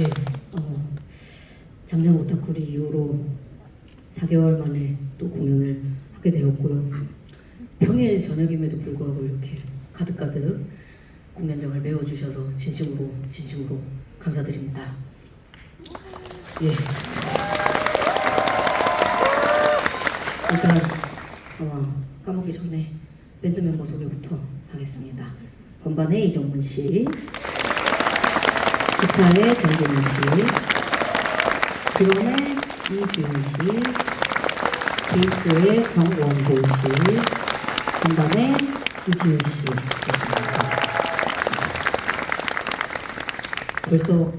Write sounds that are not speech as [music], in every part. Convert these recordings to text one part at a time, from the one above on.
예, 어, 작년 오타쿠리 이후로 4개월 만에 또 공연을 하게 되었고요. 평일 저녁임에도 불구하고 이렇게 가득가득 공연장을 메워주셔서 진심으로 진심으로 감사드립니다. 예. 일단 어, 까먹기 전에 밴드 멤버 소개부터 하겠습니다. 건반의 이정문 씨, 기타의 정재민 씨, 드럼의 이주윤 씨, 베이스의 정원고 씨, 건반의 이지윤 씨 계십니다. 벌써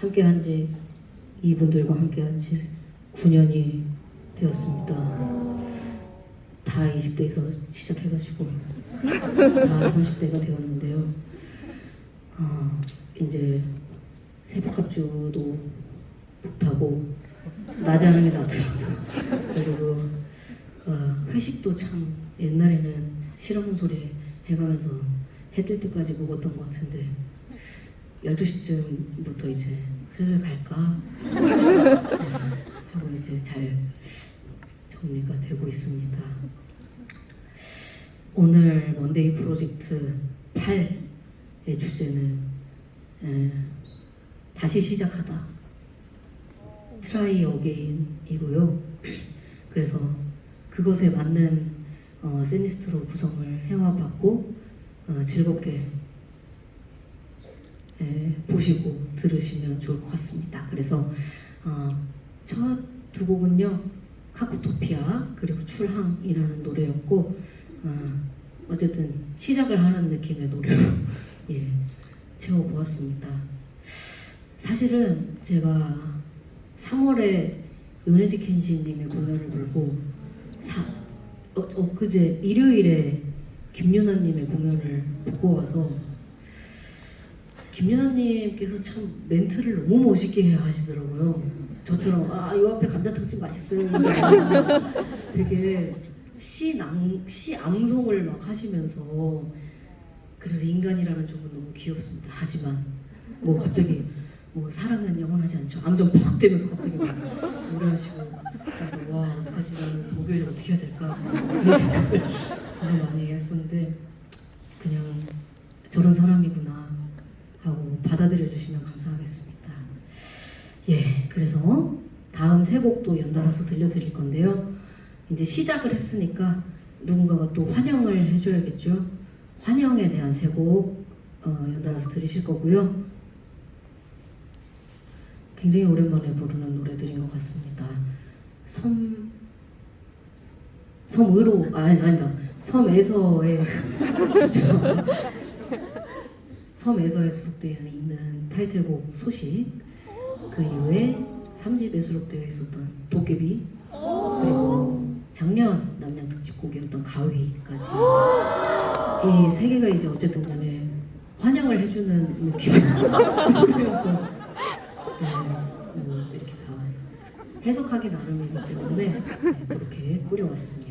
함께한 지 이분들과 함께한 지 9년이 되었습니다. 다 20대에서 시작해가지고 다 30대가 되었는데요. 어, 이제 새벽갑주도 못하고 낮잠이 나더라고요. 그리고 어, 회식도 참 옛날에는 실없는 소리 해가면서 해 뜰 때까지 먹었던 것 같은데 12시쯤부터 이제 슬슬 갈까 하고 이제 잘 정리가 되고 있습니다. 오늘 원데이 프로젝트 8의 주제는 에, 다시 시작하다 트라이 어게인이고요. 그래서 그것에 맞는 어, 세니스트로 구성을 해와봤고 어, 즐겁게 에, 보시고 들으시면 좋을 것 같습니다. 그래서 어, 첫두 곡은요 카코토피아 그리고 출항이라는 노래였고 어, 어쨌든 시작을 하는 느낌의 노래로 [laughs] 예 채워보았습니다. 사실은 제가 3월에 은혜지 켄시님의 공연을 보고 사, 어, 엊그제 일요일에 김유나님의 공연을 보고 와서 김유나님께서 참 멘트를 너무 멋있게 하시더라고요. 저처럼 아 이 앞에 감자탕집 맛있어요. 되게 시 낭 시 암송을 막 하시면서 그래서 인간이라는 종은 너무 귀엽습니다. 하지만 뭐 갑자기 뭐 사랑은 영원하지 않죠. 암정 팍 되면서 갑자기 막 노래하시고 그래서 와 어떡하지 나는 목요일에 어떻게 해야 될까 생각을 진짜 많이 했었는데 그냥 저런 사람이구나 하고 받아들여 주시면 감사하겠습니다. 예, 그래서 다음 세 곡도 연달아서 들려드릴 건데요. 이제 시작을 했으니까 누군가가 또 환영을 해줘야겠죠. 환영에 대한 세곡 어, 연달아서 들으실 거고요. 굉장히 오랜만에 부르는 노래들인 것 같습니다. 섬 섬으로 아니 아니다 섬에서의. [laughs] 섬에서에 수록되어 있는 타이틀곡 소식 그 이후에 3집에 수록되어 있었던 도깨비 그리고 작년 남양 특집곡이었던 가위까지 이세 개가 이제 어쨌든 간에 환영을 해주는 부르면서 네, 뭐 이렇게 다 해석하기 나름이기 때문에 네, 그렇게 꾸려왔습니다.